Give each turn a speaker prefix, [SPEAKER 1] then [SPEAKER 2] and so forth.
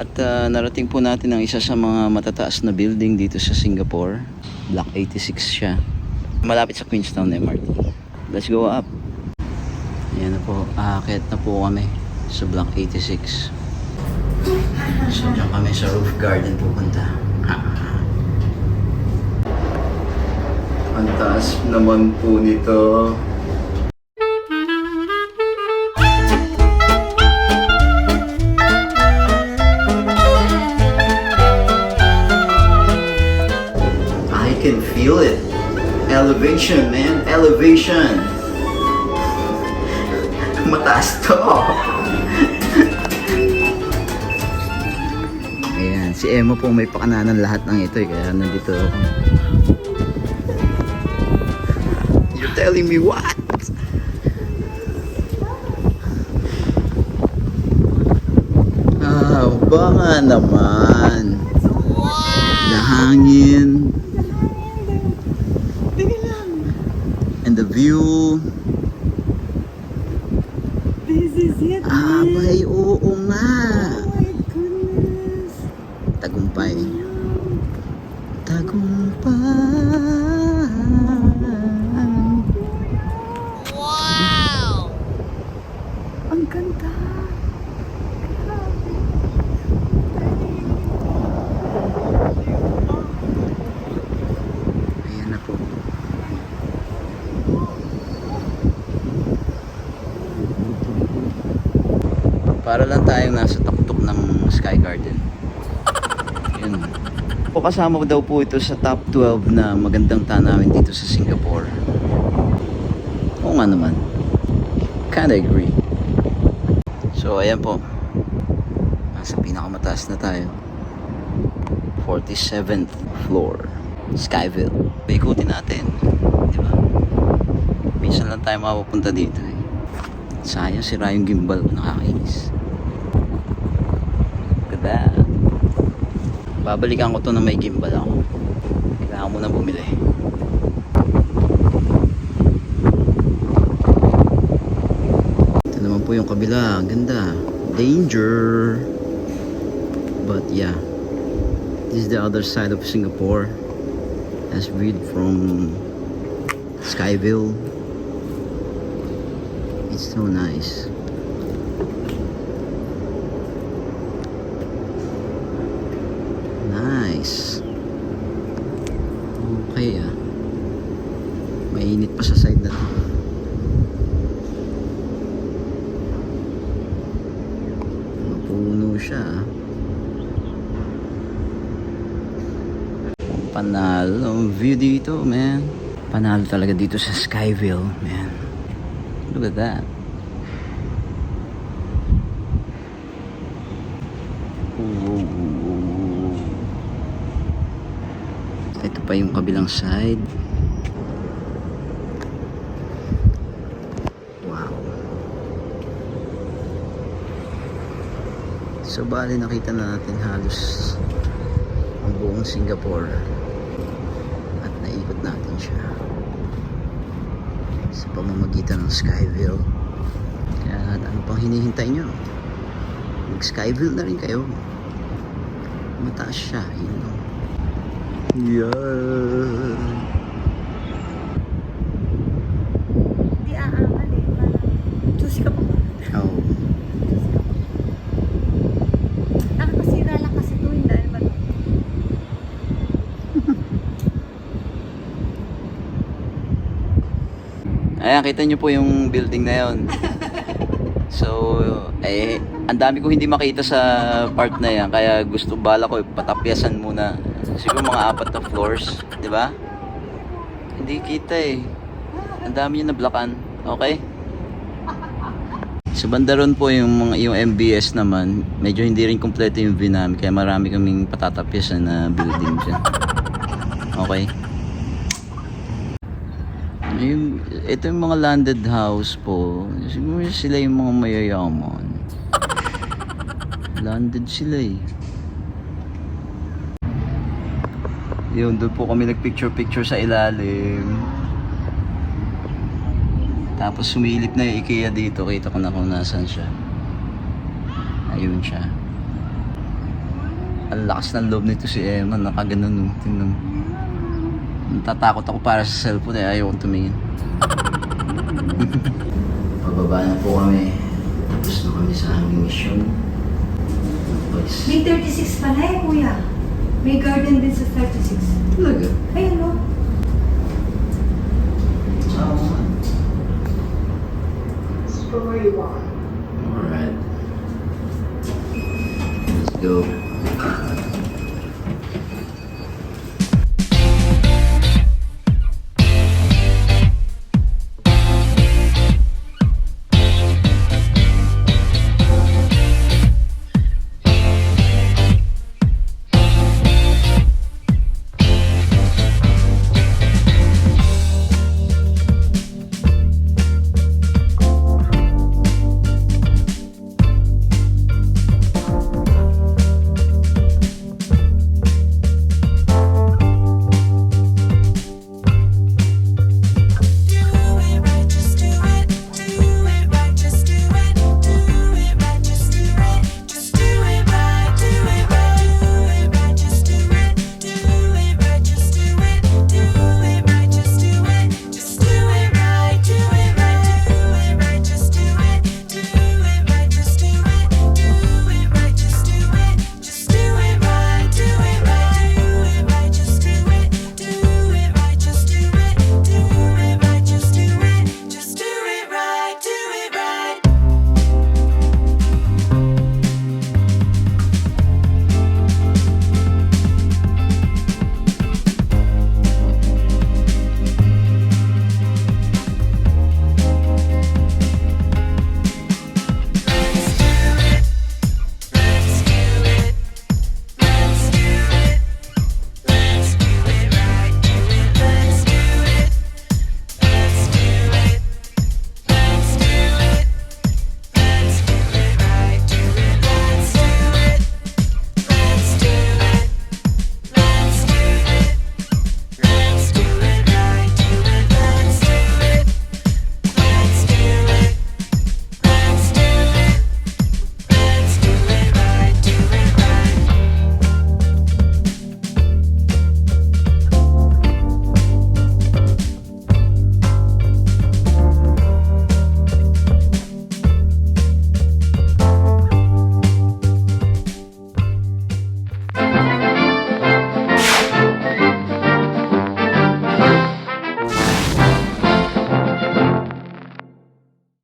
[SPEAKER 1] At ah, narating po natin ang isa sa mga matataas na building dito sa Singapore. Block 86 siya. Malapit sa Queenstown MRT. Let's go up. Ayan na po. Aakyat na po kami sa Block 86. So dyan kami sa roof garden pupunta. Ang taas naman po nito. Feel it. Elevation, man. Elevation. Mataas to. Ayan, si Emma po may pakananan lahat ng ito eh, kaya nandito ako. You're telling me what? Ah, baka naman. Nahangin. And the view.
[SPEAKER 2] This is it.
[SPEAKER 1] Abay, oo nga.
[SPEAKER 2] Oh my goodness.
[SPEAKER 1] Tagumpay. Para lang tayong nasa taktok ng Sky Garden. Yun. Po kasama daw po ito sa top 12 na magandang tanawin dito sa Singapore. Oo nga naman. Kinda agree. So ayan po. Nasa pinakamataas na tayo. 47th floor. Skyville. Paikutin natin. Di ba? Minsan lang tayo mapupunta dito eh. Sayang sira yung gimbal. Nakakainis. Ganda. Babalikan ko to na may gimbal ako. Kailangan mo na bumili. Ito naman po yung kabila. Ganda. Danger. But yeah. This is the other side of Singapore. As viewed from Skyville. It's so nice. Nice. Okay ah. Mainit pa sa side na to. Mapuno siya ah. Panalo view dito, man. Panalo talaga dito sa Skyville, man. Look at that. Ooh. Ito pa yung kabilang side. Wow. So bali nakita na natin halos ang buong Singapore at naikot natin siya sa pamamagitan ng Skyville. Kaya ano pang hinihintay nyo? Mag Skyville na rin kayo. Mataas siya yun lang yan
[SPEAKER 2] Di aangal eh. Parang, Diyos ka po.
[SPEAKER 1] oh.
[SPEAKER 2] Nakakasira lang kasi ito yung dahil ba?
[SPEAKER 1] Ayan, kita nyo po yung building na yon. So, eh, ang dami ko hindi makita sa part na yan. Kaya gusto bala ko, patapyasan muna. Siguro mga apat na floors, di ba? Hindi kita eh. Ang dami yung nablakan. Okay? Sa banda ron po yung, mga, yung MBS naman, medyo hindi rin kompleto yung view namin. Kaya marami kaming patatapyasan na building dyan. Okay? Yung, ito yung mga landed house po. Siguro sila yung mga mayayaman. Landed sila eh. Yun, doon po kami nagpicture-picture sa ilalim. Tapos sumilip na yung IKEA dito. Kita ko na kung nasan siya. Ayun siya. Ang lakas ng loob nito si Emma, nakaganon no. Tingnan mo. Natatakot ako para sa cellphone eh, ayaw kong tumingin. Pababa na po kami. Tapos na kami sa aming mission. Boys.
[SPEAKER 2] May 36 pala eh, kuya. May garden din sa 36.
[SPEAKER 1] Talaga?
[SPEAKER 2] Ayun, no?
[SPEAKER 3] Story one.
[SPEAKER 1] Alright. Let's go.